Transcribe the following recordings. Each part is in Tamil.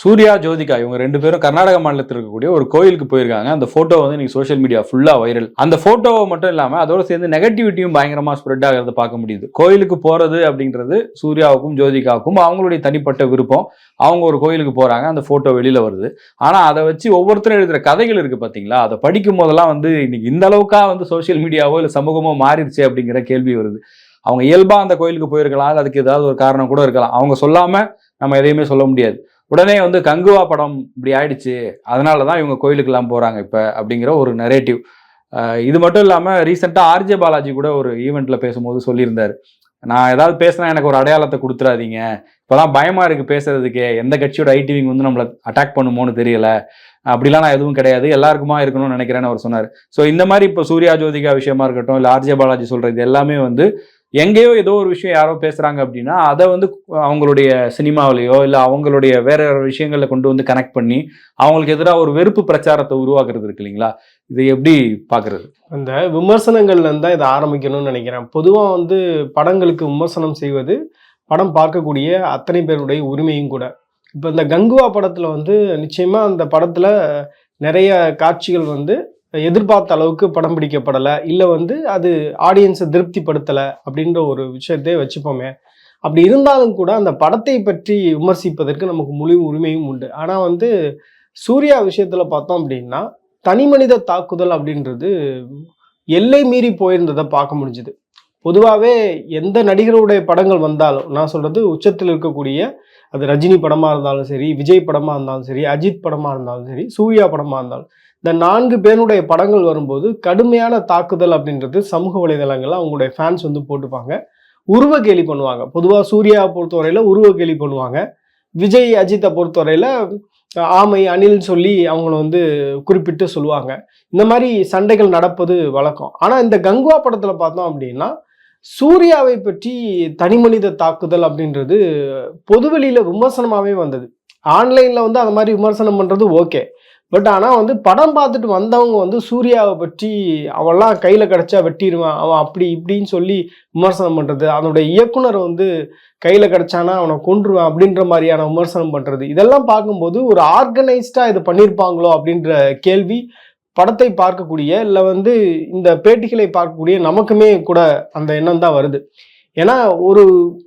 சூர்யா ஜோதிகா இவங்க ரெண்டு பேரும் கர்நாடக மாநிலத்தில் இருக்கக்கூடிய ஒரு கோயிலுக்கு போயிருக்காங்க. அந்த போட்டோ வந்து இன்னைக்கு சோஷியல் மீடியா ஃபுல்லா வைரல் அந்த போட்டோவை மட்டும் இல்லாம அதோட சேர்ந்து நெகட்டிவிட்டியும் பயங்கரமா ஸ்ப்ரெட் ஆகிறத பார்க்க முடியுது. கோயிலுக்கு போறது அப்படின்றது சூர்யாவுக்கும் ஜோதிகாவுக்கும் அவங்களுடைய தனிப்பட்ட விருப்பம். அவங்க ஒரு கோயிலுக்கு போறாங்க அந்த போட்டோ வெளியில வருது. ஆனா அதை வச்சு ஒவ்வொருத்தரும் எழுதுற கதைகள் இருக்கு பாத்தீங்களா? அதை படிக்கும் போதெல்லாம் வந்து இன்னைக்கு இந்த அளவுக்கா வந்து சோஷியல் மீடியாவோ இல்லை சமூகமோ மாறிடுச்சு அப்படிங்கிற கேள்வி வருது. அவங்க இயல்பா அந்த கோயிலுக்கு போயிருக்கலாம் அதுக்கு ஏதாவது ஒரு காரணம் கூட இருக்கலாம். அவங்க சொல்லாம நம்ம எதையுமே சொல்ல முடியாது. உடனே வந்து கங்குவா படம் இப்படி ஆயிடுச்சு அதனால தான் இவங்க கோயிலுக்கெல்லாம் போகிறாங்க இப்போ அப்படிங்கிற ஒரு நெரேட்டிவ் இது மட்டும் இல்லாமல் ரீசெண்டாக ஆர்ஜே பாலாஜி கூட ஒரு ஈவெண்ட்டில் பேசும்போது சொல்லியிருந்தார். நான் ஏதாவது பேசினா எனக்கு ஒரு அடையாளத்தை கொடுத்துறாதீங்க இப்போலாம் பயமாக இருக்குது பேசுறதுக்கே. எந்த கட்சியோட ஐடிவிங் வந்து நம்மளை அட்டாக் பண்ணுமோன்னு தெரியல. அப்படிலாம் நான் எதுவும் கிடையாது. எல்லாருக்குமா இருக்கணும்னு நினைக்கிறேன்னு அவர் சொன்னார். ஸோ இந்த மாதிரி இப்போ சூர்யா ஜோதிகா விஷயமா இருக்கட்டும் இல்லை ஆர்ஜே பாலாஜி சொல்கிறது எல்லாமே வந்து எங்கேயோ ஏதோ ஒரு விஷயம் யாரோ பேசுகிறாங்க அப்படின்னா அதை வந்து அவங்களுடைய சினிமாவிலேயோ இல்லை அவங்களுடைய வேற வேறு விஷயங்கள்ல கொண்டு வந்து கனெக்ட் பண்ணி அவங்களுக்கு எதிராக ஒரு வெறுப்பு பிரச்சாரத்தை உருவாக்குறது இருக்கு இல்லைங்களா? இதை எப்படி பார்க்குறது? அந்த விமர்சனங்கள்லேருந்து தான் இதை ஆரம்பிக்கணும்னு நினைக்கிறேன். பொதுவாக வந்து படங்களுக்கு விமர்சனம் செய்வது படம் பார்க்கக்கூடிய அத்தனை பேருடைய உரிமையும் கூட. இப்போ இந்த கங்குவா படத்தில் வந்து நிச்சயமாக அந்த படத்தில் நிறைய காட்சிகள் வந்து எதிர்பார்த்த அளவுக்கு படம் பிடிக்கப்படலை இல்லை வந்து அது ஆடியன்ஸை திருப்திப்படுத்தலை அப்படின்ற ஒரு விஷயத்தை வச்சுப்போமே. அப்படி இருந்தாலும் கூட அந்த படத்தை பற்றி விமர்சிப்பதற்கு நமக்கு முழு உரிமையும் உண்டு. ஆனால் வந்து சூர்யா விஷயத்தில் பார்த்தோம் அப்படின்னா தனி மனித தாக்குதல் அப்படின்றது எல்லை மீறி போயிருந்ததை பார்க்க முடிஞ்சுது. பொதுவாகவே எந்த நடிகருடைய படங்கள் வந்தாலும் நான் சொல்கிறது உச்சத்தில் இருக்கக்கூடிய அது ரஜினி படமாக இருந்தாலும் சரி விஜய் படமாக இருந்தாலும் சரி அஜித் படமாக இருந்தாலும் சரி சூர்யா படமாக இருந்தாலும் இந்த நான்கு பேருடைய படங்கள் வரும்போது கடுமையான தாக்குதல் அப்படின்றது சமூக வலைதளங்கள்ல அவங்களுடைய ஃபேன்ஸ் வந்து போட்டுப்பாங்க. உருவ கேலி பண்ணுவாங்க. பொதுவாக சூர்யா பொறுத்தவரையில உருவ கேலி பண்ணுவாங்க. விஜய் அஜித்தை பொறுத்தவரையில ஆமை அணில் சொல்லி அவங்கள வந்து குறிப்பிட்டு சொல்லுவாங்க. இந்த மாதிரி சண்டைகள் நடப்பது வழக்கம். ஆனால் இந்த கங்குவா படத்தில் பார்த்தோம் அப்படின்னா சூர்யாவை பற்றி தனிமனித தாக்குதல் அப்படின்றது பொதுவெளியில் விமர்சனமாகவே வந்தது. ஆன்லைனில் வந்து அந்த மாதிரி விமர்சனம் பண்ணுறது ஓகே. பட் ஆனால் வந்து படம் பார்த்துட்டு வந்தவங்க வந்து சூர்யாவை பற்றி அவெல்லாம் கையில் கிடச்சா வெட்டிடுவான் அவன் அப்படி இப்படின்னு சொல்லி விமர்சனம் பண்ணுறது அதனுடைய இயக்குனர் வந்து கையில் கிடச்சானா அவனை கொன்றுவான் அப்படின்ற மாதிரியான விமர்சனம் பண்ணுறது இதெல்லாம் பார்க்கும்போது ஒரு ஆர்கனைஸ்டாக இது பண்ணியிருப்பாங்களோ அப்படின்ற கேள்வி படத்தை பார்க்கக்கூடிய இல்லை வந்து இந்த பேட்டிகளை பார்க்கக்கூடிய நமக்குமே கூட அந்த எண்ணம் தான் வருது. ஏன்னா ஒரு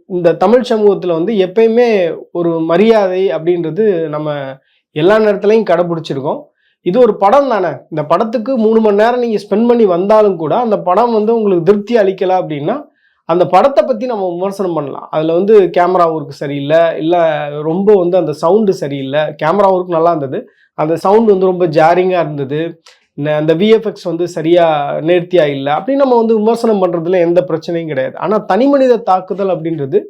இந்த தமிழ் சமூகத்தில் வந்து எப்பயுமே ஒரு மரியாதை அப்படின்றது நம்ம எல்லா நேரத்துலையும் கடைபிடிச்சிருக்கோம். இது ஒரு படம் தானே. இந்த படத்துக்கு மூணு மணி நேரம் நீங்கள் ஸ்பெண்ட் பண்ணி வந்தாலும் கூட அந்த படம் வந்து உங்களுக்கு திருப்தி அளிக்கல அப்படின்னா அந்த படத்தை பற்றி நம்ம விமர்சனம் பண்ணலாம். அதில் வந்து கேமரா ஒர்க் சரியில்லை இல்லை ரொம்ப வந்து அந்த சவுண்டு சரியில்லை. கேமரா ஒர்க் நல்லா இருந்தது. அந்த சவுண்டு வந்து ரொம்ப ஜாரிங்காக இருந்தது. ந- அந்த விஎஃப்எக்ஸ் வந்து சரியாக நேர்த்தியாக இல்லை. அப்படின்னு நம்ம வந்து விமர்சனம் பண்ணுறதுல எந்த பிரச்சனையும் கிடையாது. ஆனால் தனிமனித தாக்குதல் அப்படின்றது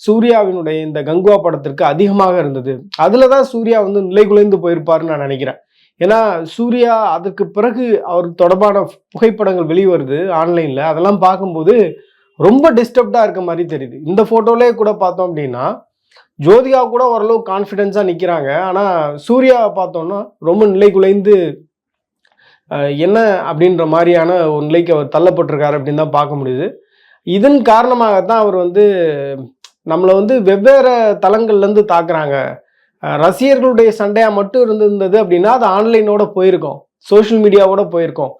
சூர்யாவினுடைய இந்த கங்குவா படத்திற்கு அதிகமாக இருந்தது. அதில் தான் சூர்யா வந்து நிலை குலைந்து போயிருப்பாருன்னு நான் நினைக்கிறேன். ஏன்னா சூர்யா அதுக்கு பிறகு அவர் தொடர்பான புகைப்படங்கள் வெளிவருது ஆன்லைனில். அதெல்லாம் பார்க்கும்போது ரொம்ப டிஸ்டர்ப்டாக இருக்க மாதிரி தெரியுது. இந்த ஃபோட்டோலேயே கூட பார்த்தோம் அப்படின்னா ஜோதிகா கூட ஓரளவு கான்ஃபிடென்ஸாக நிற்கிறாங்க ஆனால் சூர்யாவை பார்த்தோன்னா ரொம்ப நிலை குலைந்து என்ன அப்படின்ற மாதிரியான ஒரு நிலைக்கு அவர் தள்ளப்பட்டிருக்காரு அப்படின்னு தான் பார்க்க முடியுது. இதன் காரணமாகத்தான் அவர் வந்து நம்மளை வந்து வெவ்வேறு தளங்கள்லேருந்து தாக்குறாங்க. ரசிகர்களுடைய சண்டையாக மட்டும் இருந்திருந்தது அப்படின்னா அது ஆன்லைனோட போயிருக்கோம். சோஷியல் மீடியாவோட போயிருக்கோம்.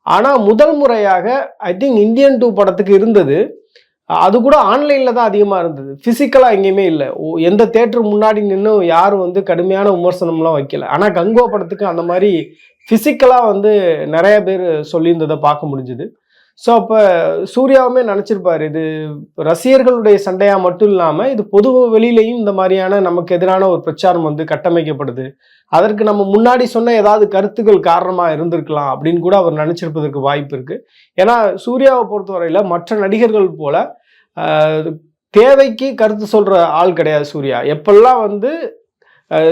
ஆனால் முதல் முறையாக ஐ திங்க் இந்தியன் டூ படத்துக்கு இருந்தது. அது கூட ஆன்லைனில் தான் அதிகமாக இருந்தது. ஃபிசிக்கலாக எங்கேயுமே இல்லை. ஓ- எந்த தேட்டர் முன்னாடி நின்று யாரும் வந்து கடுமையான விமர்சனம்லாம் வைக்கல. ஆனால் கங்கோ படத்துக்கு அந்த மாதிரி ஃபிசிக்கலாக வந்து நிறைய பேர் சொல்லியிருந்ததை பார்க்க முடிஞ்சுது. ஸோ அப்போ சூர்யாவுமே நினச்சிருப்பார் இது ரசிகர்களுடைய சண்டையாக மட்டும் இல்லாமல் இது பொது வெளியிலையும் இந்த மாதிரியான நமக்கு எதிரான ஒரு பிரச்சாரம் வந்து கட்டமைக்கப்படுது. அதற்கு நம்ம முன்னாடி சொன்ன ஏதாவது கருத்துக்கள் காரணமாக இருந்திருக்கலாம் அப்படின்னு கூட அவர் நினச்சிருப்பதற்கு வாய்ப்பு இருக்குது ஏன்னா சூர்யாவை பொறுத்தவரையில் மற்ற நடிகர்கள் போல தேவைக்கு கருத்து சொல்கிற ஆள் கிடையாது சூர்யா. எப்பெல்லாம் வந்து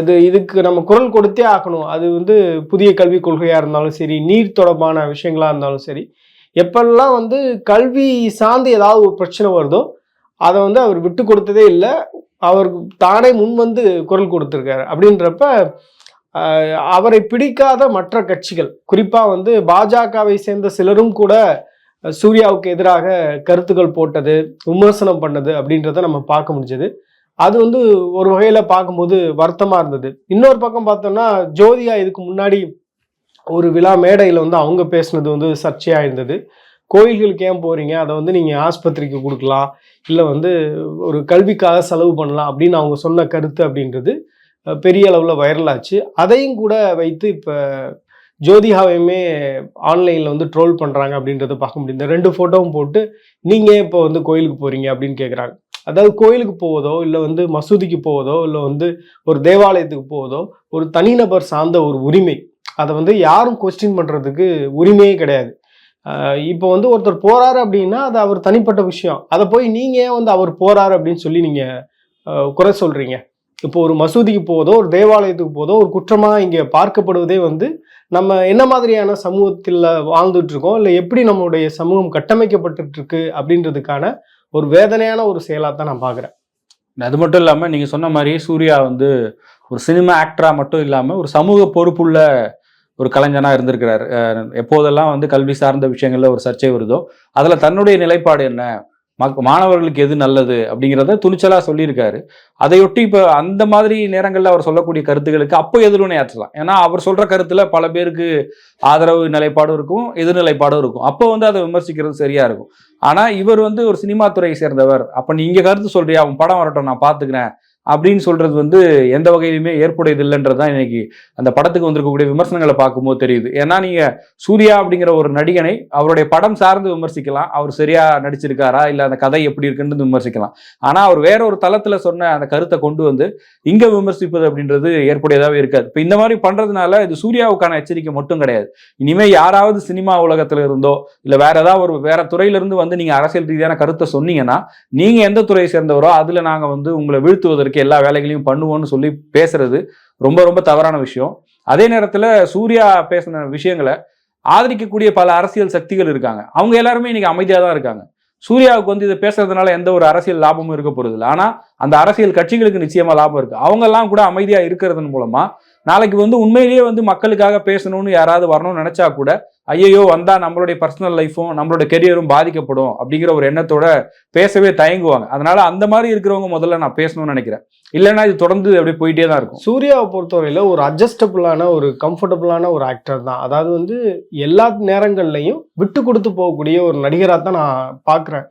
இது இதுக்கு நம்ம குரல் கொடுத்தே ஆகணும் அது வந்து புதிய கல்விக் கொள்கையாக இருந்தாலும் சரி நீர் தொடர்பான விஷயங்களாக இருந்தாலும் சரி எப்பெல்லாம் வந்து கல்வி சார்ந்து ஏதாவது ஒரு பிரச்சனை வருதோ அதை வந்து அவர் விட்டு கொடுத்ததே இல்லை. அவர் தானே முன் வந்து குரல் கொடுத்துருக்காரு. அப்படின்றப்ப அவரை பிடிக்காத மற்ற கட்சிகள் குறிப்பாக வந்து பாஜகவை சேர்ந்த சிலரும் கூட சூர்யாவுக்கு எதிராக கருத்துக்கள் போட்டது விமர்சனம் பண்ணது அப்படின்றத நம்ம பார்க்க முடிஞ்சது. அது வந்து ஒரு வகையில் பார்க்கும்போது வருத்தமாக இருந்தது. இன்னொரு பக்கம் பார்த்தோம்னா ஜோதிகா இதுக்கு முன்னாடி ஒரு விழா மேடையில் வந்து அவங்க பேசுனது வந்து சர்ச்சையாக இருந்தது கோயில்களுக்கு ஏன் போகிறீங்க அதை வந்து நீங்கள் ஆஸ்பத்திரிக்கு கொடுக்கலாம். இல்லை வந்து ஒரு கல்விக்காக செலவு பண்ணலாம் அப்படின்னு அவங்க சொன்ன கருத்து அப்படின்றது பெரிய அளவில் வைரலாச்சு. அதையும் கூட வைத்து இப்போ ஜோதிகாவையுமே ஆன்லைனில் வந்து ட்ரோல் பண்ணுறாங்க அப்படின்றத பார்க்க முடியுது. ரெண்டு ஃபோட்டோவும் போட்டு நீங்கள் இப்போ வந்து கோயிலுக்கு போகிறீங்க அப்படின்னு கேட்குறாங்க அதாவது கோயிலுக்கு போவதோ இல்லை வந்து மசூதிக்கு போவதோ இல்லை வந்து ஒரு தேவாலயத்துக்கு போவதோ ஒரு தனிநபர் சார்ந்த ஒரு உரிமை அதை வந்து யாரும் கொஸ்டின் பண்ணுறதுக்கு உரிமையே கிடையாது. இப்போ வந்து ஒருத்தர் போகிறாரு அப்படின்னா அது அவர் தனிப்பட்ட விஷயம். அதை போய் நீங்கள் ஏன் வந்து அவர் போகிறாரு அப்படின்னு சொல்லி நீங்கள் குறை சொல்கிறீங்க இப்போ ஒரு மசூதிக்கு போதோ ஒரு தேவாலயத்துக்கு போதோ ஒரு குற்றமாக இங்கே பார்க்கப்படுவதே வந்து நம்ம என்ன மாதிரியான சமூகத்தில் வாழ்ந்துட்டுருக்கோம் இல்லை எப்படி நம்மளுடைய சமூகம் கட்டமைக்கப்பட்டுருக்கு அப்படின்றதுக்கான ஒரு வேதனையான ஒரு செயலாக தான் நான் பார்க்குறேன். அது மட்டும் இல்லாமல் நீங்கள் சொன்ன மாதிரி சூர்யா வந்து ஒரு சினிமா ஆக்டராக மட்டும் இல்லாமல் ஒரு சமூக பொறுப்புள்ள ஒரு கலைஞனாக இருந்திருக்கிறார். எப்போதெல்லாம் வந்து கல்வி சார்ந்த விஷயங்களில் ஒரு சர்ச்சை வருதோ அதில் தன்னுடைய நிலைப்பாடு என்ன? மக் மாணவர்களுக்கு எது நல்லது? அப்படிங்கிறத துணிச்சலாக சொல்லியிருக்காரு. அதையொட்டி இப்போ அந்த மாதிரி நேரங்களில் அவர் சொல்லக்கூடிய கருத்துக்களுக்கு அப்போ எதிர்வினையாற்றலாம் ஏன்னா அவர் சொல்கிற கருத்தில் பல பேருக்கு ஆதரவு நிலைப்பாடும் இருக்கும் எதிர்நிலைப்பாடும் இருக்கும். அப்போ வந்து அதை விமர்சிக்கிறது சரியாக இருக்கும். ஆனால் இவர் வந்து ஒரு சினிமா துறையை சேர்ந்தவர். அப்போ நீ இங்கே கருத்து சொல்றியா? அவன் படம் வரட்டும் நான் பார்த்துக்கிறேன். அப்படின்னு சொல்றது வந்து எந்த வகையிலுமே ஏற்புடையது இல்லைன்றது தான் இன்னைக்கு அந்த படத்துக்கு வந்திருக்கக்கூடிய விமர்சனங்களை பார்க்கும்போது தெரியுது. ஏன்னா நீங்க சூர்யா அப்படிங்கிற ஒரு நடிகனை அவருடைய படம் சார்ந்து விமர்சிக்கலாம். அவர் சரியா நடிச்சிருக்காரா? இல்ல அந்த கதை எப்படி இருக்குன்னு விமர்சிக்கலாம். ஆனா அவர் வேற ஒரு தளத்துல சொன்ன அந்த கருத்தை கொண்டு வந்து இங்க விமர்சிப்பது அப்படின்றது ஏற்புடையதாகவே இருக்காது. இப்போ இந்த மாதிரி பண்றதுனால இது சூர்யாவுக்கான எச்சரிக்கை மட்டும் கிடையாது. இனிமே யாராவது சினிமா உலகத்துல இருந்தோ இல்ல வேற ஏதாவது ஒரு வேற துறையிலிருந்து வந்து நீங்க அரசியல் ரீதியான கருத்தை சொன்னீங்கன்னா நீங்க எந்த துறையை சேர்ந்தவரோ அதுல நாங்க வந்து உங்களை வீழ்த்துவதற்கு எல்லா வேலைகளையும் பண்ணுவோம்னு சொல்லி பேசுறது ரொம்ப ரொம்ப தவறான விஷயம். அதே நேரத்துல சூர்யா பேசின விஷயங்களை ஆதரிக்கக்கூடிய பல அரசியல் சக்திகள் இருக்காங்க. அவங்க எல்லாருமே இன்னைக்கு அமைதியா தான் இருக்காங்க. சூர்யாவுக்கு வந்து இதை பேசுறதுனால எந்த ஒரு அரசியல் லாபமும் இருக்க போறது இல்லை ஆனா அந்த அரசியல் கட்சிகளுக்கு நிச்சயமா லாபம் இருக்கு. அவங்க எல்லாம் கூட அமைதியா இருக்கிறதன் மூலமா நாளைக்கு வந்து உண்மையிலேயே வந்து மக்களுக்காக பேசணும்னு யாராவது வரணும்னு நினைச்சா கூட ஐயையோ வந்தா நம்மளுடைய பர்சனல் லைஃபும் நம்மளோட கெரியரும் பாதிக்கப்படும் அப்படிங்கிற ஒரு எண்ணத்தோட பேசவே தயங்குவாங்க. அதனால அந்த மாதிரி இருக்கிறவங்க முதல்ல நான் பேசணும்னு நினைக்கிறேன். இல்லைன்னா இது தொடர்ந்து அப்படியே போயிட்டே தான் இருக்கும். சூர்யாவை பொறுத்தவரையில ஒரு அட்ஜஸ்டபுளான ஒரு கம்ஃபர்டபுளான ஒரு ஆக்டர் தான். அதாவது வந்து எல்லா நேரங்கள்லையும் விட்டு கொடுத்து போகக்கூடிய ஒரு நடிகராக தான் நான் பார்க்குறேன்.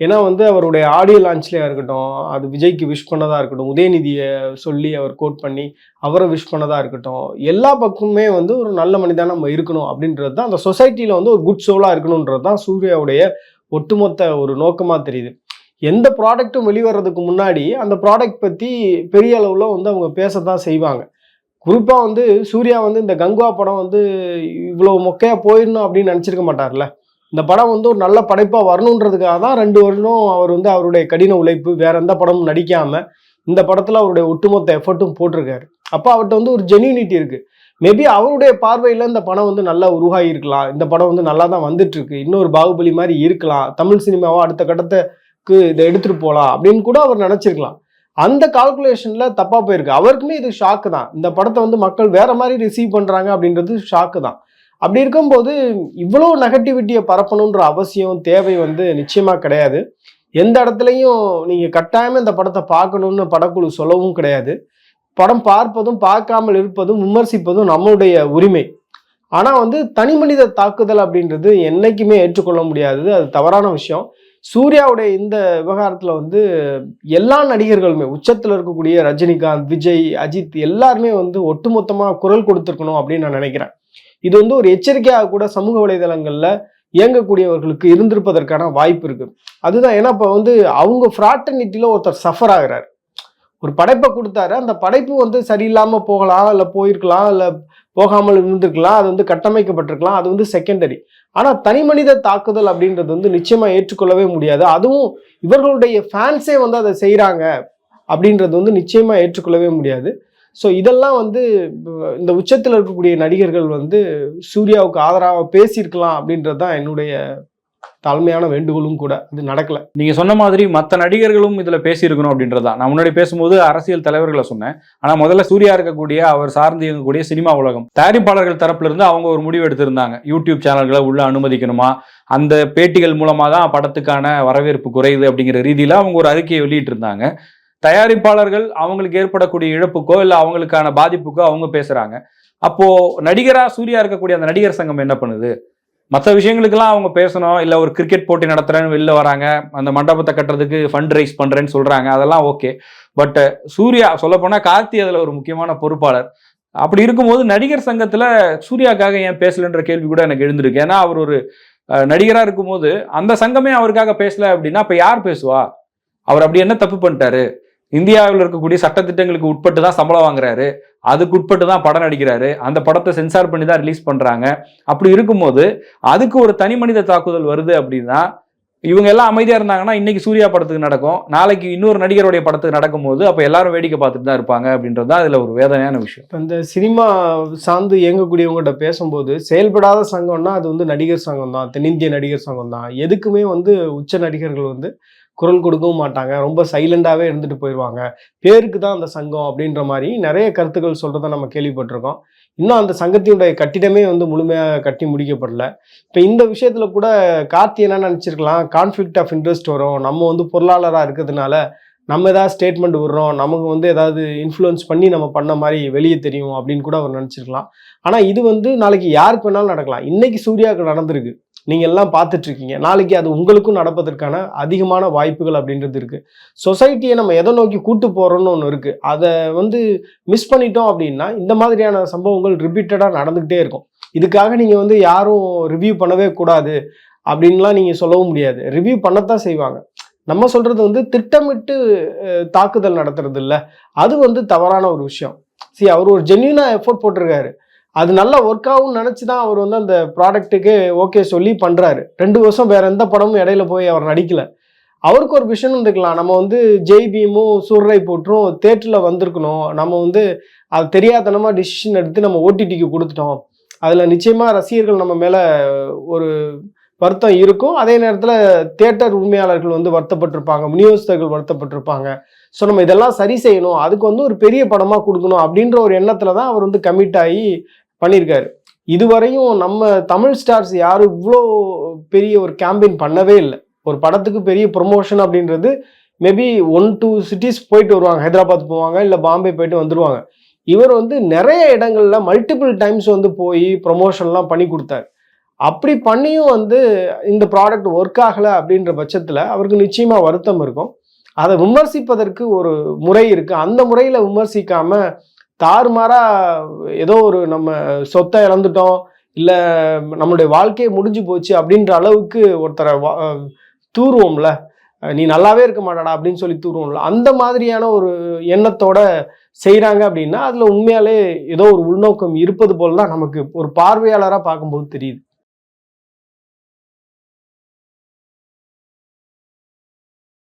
ஏன்னா வந்து அவருடைய ஆடியோ லான்ச்லேயே இருக்கட்டும் அது விஜய்க்கு விஷ் பண்ணதாக இருக்கட்டும் உதயநிதியை சொல்லி அவர் கோட் பண்ணி அவரை விஷ் பண்ணதாக இருக்கட்டும் எல்லா பக்கமுமே வந்து ஒரு நல்ல மனிதா நம்ம இருக்கணும் அப்படின்றது தான் அந்த சொசைட்டியில் வந்து ஒரு குட் சோலாக இருக்கணுன்றது தான் சூர்யாவுடைய ஒட்டுமொத்த ஒரு நோக்கமாக தெரியுது. எந்த ப்ராடக்ட்டும் வெளிவரதுக்கு முன்னாடி அந்த ப்ராடக்ட் பற்றி பெரிய அளவில் வந்து அவங்க பேச தான் செய்வாங்க. குறிப்பாக வந்து சூர்யா வந்து இந்த கங்குவா படம் வந்து இவ்வளோ மொக்கையாக போயிடணும் அப்படின்னு நினச்சிருக்க மாட்டார்ல. இந்த படம் வந்து ஒரு நல்ல படைப்பாக வரணுன்றதுக்காக தான் ரெண்டு வருடம் அவர் வந்து அவருடைய கடின உழைப்பு வேற எந்த படமும் நடிக்காமல் இந்த படத்தில் அவருடைய ஒட்டுமொத்த எஃபர்ட்டும் போட்டிருக்காரு. அப்போ அவர்கிட்ட வந்து ஒரு ஜென்யூனிட்டி இருக்குது மேபி அவருடைய பார்வையில் இந்த படம் வந்து நல்லா உருவாகி இருக்கலாம். இந்த படம் வந்து நல்லா தான் வந்துட்டு இருக்கு. இன்னொரு பாகுபலி மாதிரி இருக்கலாம். தமிழ் சினிமாவை அடுத்த கட்டத்துக்கு இதை எடுத்துட்டு போகலாம் அப்படின்னு கூட அவர் நினச்சிருக்கலாம். அந்த கால்குலேஷன்ல தப்பா போயிருக்கு. அவருக்குமே இது ஷாக்கு தான். இந்த படத்தை வந்து மக்கள் வேற மாதிரி ரிசீவ் பண்றாங்க அப்படின்றது ஷாக்கு தான். அப்படி இருக்கும்போது இவ்வளோ நெகட்டிவிட்டியை பரப்பணுன்ற அவசியம் தேவை வந்து நிச்சயமாக கிடையாது. எந்த இடத்துலையும் நீங்கள் கட்டாயமாக இந்த படத்தை பார்க்கணும்னு படக்குழு சொல்லவும் கிடையாது. படம் பார்ப்பதும் பார்க்காமல் இருப்பதும் விமர்சிப்பதும் நம்மளுடைய உரிமை. ஆனால் வந்து தனி மனித தாக்குதல் அப்படின்றது என்றைக்குமே ஏற்றுக்கொள்ள முடியாதது. அது தவறான விஷயம். சூர்யாவுடைய இந்த விவகாரத்தில் வந்து எல்லா நடிகர்களுமே உச்சத்தில் இருக்கக்கூடிய ரஜினிகாந்த் விஜய் அஜித் எல்லாருமே வந்து ஒட்டுமொத்தமாக குரல் கொடுத்துருக்கணும் அப்படின்னு நான் நினைக்கிறேன். இது வந்து ஒரு எச்சரிக்கையாக கூட சமூக வலைதளங்களில் இயங்கக்கூடியவர்களுக்கு இருந்திருப்பதற்கான வாய்ப்பு இருக்கு. அதுதான் ஏன்னா இப்போ வந்து அவங்க ஃப்ராட்டர்னிட்டியில் ஒருத்தர் சஃபர் ஆகிறார். ஒரு படைப்பை கொடுத்தாரு. அந்த படைப்பு வந்து சரியில்லாமல் போகலாம் இல்லை போயிருக்கலாம் இல்லை போகாமல் இருந்திருக்கலாம். அது வந்து கட்டமைக்கப்பட்டிருக்கலாம். அது வந்து செகண்டரி ஆனால் தனி மனித தாக்குதல் அப்படின்றது வந்து நிச்சயமாக ஏற்றுக்கொள்ளவே முடியாது. அதுவும் இவர்களுடைய ஃபேன்ஸே வந்து அதை செய்கிறாங்க அப்படின்றது வந்து நிச்சயமாக ஏற்றுக்கொள்ளவே முடியாது. ஸோ இதெல்லாம் வந்து இந்த உச்சத்தில் இருக்கக்கூடிய நடிகர்கள் வந்து சூர்யாவுக்கு ஆதரவாக பேசியிருக்கலாம் அப்படின்றது தான் என்னுடைய தலைமையான வேண்டுகோளும் கூட. இது நடக்கல. நீங்க சொன்ன மாதிரி மற்ற நடிகர்களும் இதுல பேசியிருக்கணும் அப்படின்றதா நான் முன்னாடி பேசும்போது அரசியல் தலைவர்களை சொன்னேன். ஆனா முதல்ல சூர்யா இருக்கக்கூடிய அவர் சார்ந்து இயங்கக்கூடிய சினிமா உலகம். தயாரிப்பாளர்கள் தரப்புல இருந்து அவங்க ஒரு முடிவு எடுத்திருந்தாங்க. யூடியூப் சேனல்களை உள்ள அனுமதிக்கணுமா? அந்த பேட்டிகள் மூலமா தான் படத்துக்கான வரவேற்பு குறையுது அப்படிங்கிற ரீதியில அவங்க ஒரு அறிக்கையை வெளியிட்டிருந்தாங்க. தயாரிப்பாளர்கள் அவங்களுக்கு ஏற்படக்கூடிய இழப்புக்கோ இல்லை அவங்களுக்கான பாதிப்புக்கோ அவங்க பேசுறாங்க. அப்போ நடிகரா சூர்யா இருக்கக்கூடிய அந்த நடிகர் சங்கம் என்ன பண்ணுது? மற்ற விஷயங்களுக்கெல்லாம் அவங்க பேசணும். இல்லை ஒரு கிரிக்கெட் போட்டி நடத்துறேன்னு வெளில வராங்க. அந்த மண்டபத்தை கட்டுறதுக்கு ஃபண்ட் ரைஸ் பண்ணுறேன்னு சொல்கிறாங்க அதெல்லாம் ஓகே பட் சூர்யா சொல்லப்போனால் கார்த்தி அதில் ஒரு முக்கியமான பொறுப்பாளர். அப்படி இருக்கும்போது நடிகர் சங்கத்தில் சூர்யாக்காக ஏன் பேசலன்ற கேள்வி கூட எனக்கு எழுந்திருக்கு. ஏன்னா அவர் ஒரு நடிகராக இருக்கும்போது அந்த சங்கமே அவருக்காக பேசல அப்படின்னா இப்போ யார் பேசுவா? அவர் அப்படி என்ன தப்பு பண்ணிட்டாரு? இந்தியாவில் இருக்கக்கூடிய சட்டத்திட்டங்களுக்கு உட்பட்டு தான் சம்பளம் வாங்குறாரு. அதுக்கு உட்பட்டு தான் படம் நடிக்கிறாரு. அந்த படத்தை சென்சார் பண்ணி தான் ரிலீஸ் பண்றாங்க. அப்படி இருக்கும்போது அதுக்கு ஒரு தனி மனித தாக்குதல் வருது அப்படின்னா இவங்க எல்லாம் அமைதியாக இருந்தாங்கன்னா இன்னைக்கு சூர்யா படத்துக்கு நடக்கும். நாளைக்கு இன்னொரு நடிகருடைய படத்துக்கு நடக்கும்போது அப்போ எல்லாரும் வேடிக்கை பார்த்துட்டு தான் இருப்பாங்க அப்படின்றது தான் அதில் ஒரு வேதனையான விஷயம். இப்போ இந்த சினிமா சார்ந்து இயங்கக்கூடியவங்ககிட்ட பேசும்போது செயல்படாத சங்கம்னா அது வந்து நடிகர் சங்கம் தான் தென்னிந்திய நடிகர் சங்கம் தான் எதுக்குமே வந்து உச்ச நடிகர்கள் வந்து குரல் கொடுக்கவும் மாட்டாங்க. ரொம்ப சைலண்டாகவே இருந்துட்டு போயிடுவாங்க பேருக்கு தான் அந்த சங்கம் அப்படின்ற மாதிரி நிறைய கருத்துக்கள் சொல்கிறத நம்ம கேள்விப்பட்டிருக்கோம். இன்னும் அந்த சங்கத்தினுடைய கட்டிடமே வந்து முழுமையாக கட்டி முடிக்கப்படல. இப்போ இந்த விஷயத்தில் கூட கார்த்தி என்ன நினச்சிருக்கலாம்? கான்ஃப்ளிக்ட் ஆஃப் இன்ட்ரெஸ்ட் வரும். நம்ம வந்து பொருளாளராக இருக்கிறதுனால நம்ம ஏதாவது ஸ்டேட்மெண்ட் விடுறோம். நமக்கு வந்து ஏதாவது இன்ஃப்ளூயன்ஸ் பண்ணி நம்ம பண்ண மாதிரி வெளியே தெரியும் அப்படின்னு கூட அவர் நினச்சிருக்கலாம். ஆனால் இது வந்து நாளைக்கு யாருக்கு வேணாலும் நடக்கலாம். இன்னைக்கு சூர்யாவுக்கு நடந்திருக்கு. நீங்கள் எல்லாம் பார்த்துட்ருக்கீங்க. நாளைக்கு அது உங்களுக்கும் நடப்பதற்கான அதிகமான வாய்ப்புகள் அப்படின்றது இருக்குது சொசைட்டியை நம்ம எதை நோக்கி கூட்டு போகிறோன்னு ஒன்று இருக்குது அதை வந்து மிஸ் பண்ணிட்டோம் அப்படின்னா இந்த மாதிரியான சம்பவங்கள் ரிப்பீட்டடாக நடந்துக்கிட்டே இருக்கும். இதுக்காக நீங்கள் வந்து யாரும் ரிவ்யூ பண்ணவே கூடாது அப்படின்லாம் நீங்கள் சொல்லவும் முடியாது. ரிவ்யூ பண்ணத்தான் செய்வாங்க. நம்ம சொல்கிறது வந்து திட்டமிட்டு தாக்குதல் நடத்துறது இல்லை அது வந்து தவறான ஒரு விஷயம். சரி அவர் ஒரு ஜென்யூனாக எஃபோர்ட் போட்டிருக்காரு. அது நல்லா ஒர்க் ஆகும்னு நினச்சி தான் அவர் வந்து அந்த ப்ராடக்ட்டுக்கு ஓகே சொல்லி பண்ணுறாரு ரெண்டு வருஷம் வேறு எந்த படமும் இடையில போய் அவர் நடிக்கலை. அவருக்கு ஒரு விஷயம் இருந்துக்கலாம். நம்ம வந்து ஜெய் பீமும் சூரரை போற்றும் தேட்டரில் வந்திருக்கணும். நம்ம வந்து அது தெரியாதனமாக டிசிஷன் எடுத்து நம்ம ஓடிடிக்கு கொடுத்துட்டோம். அதில் நிச்சயமாக ரசிகர்கள் நம்ம மேலே ஒரு வருத்தம் இருக்கும். அதே நேரத்தில் தேட்டர் உரிமையாளர்கள் வந்து வருத்தப்பட்டிருப்பாங்க. விநியோகஸ்தர்கள் வருத்தப்பட்டிருப்பாங்க. ஸோ நம்ம இதெல்லாம் சரி செய்யணும். அதுக்கு வந்து ஒரு பெரிய படமாக கொடுக்கணும் அப்படின்ற ஒரு எண்ணத்தில் தான் அவர் வந்து கமிட் ஆகி பண்ணியிருக்காரு. இதுவரையும் நம்ம தமிழ் ஸ்டார்ஸ் யாரும் இவ்வளோ பெரிய ஒரு கேம்பெயின் பண்ணவே இல்லை. ஒரு படத்துக்கு பெரிய ப்ரொமோஷன் அப்படின்றது மேபி ஒன் டூ சிட்டிஸ் போயிட்டு வருவாங்க. ஹைதராபாத் போவாங்க இல்லை பாம்பே போயிட்டு வந்துடுவாங்க இவர் வந்து நிறைய இடங்கள்ல மல்டிபிள் டைம்ஸ் வந்து போய் ப்ரொமோஷன்லாம் பண்ணி கொடுத்தாரு. அப்படி பண்ணியும் வந்து இந்த ப்ராடக்ட் ஒர்க் ஆகலை அப்படின்ற பட்சத்தில் அவருக்கு நிச்சயமாக வருத்தம் இருக்கும். அதை விமர்சிப்பதற்கு ஒரு முறை இருக்குது அந்த முறையில் விமர்சிக்காமல் தாறுமாறாக ஏதோ ஒரு நம்ம சொத்தை இழந்துட்டோம் இல்லை நம்மளுடைய வாழ்க்கையே முடிஞ்சு போச்சு அப்படின்ற அளவுக்கு ஒருத்தரை வா- தூருவோம்ல. நீ நல்லாவே இருக்க மாட்டாடா அப்படின்னு சொல்லி தூருவோம்ல. அந்த மாதிரியான ஒரு எண்ணத்தோட செய்கிறாங்க அப்படின்னா அதில் உண்மையாலே ஏதோ ஒரு உள்நோக்கம் இருப்பது போல தான் நமக்கு ஒரு பார்வையாளராக பார்க்கும்போது தெரியுது.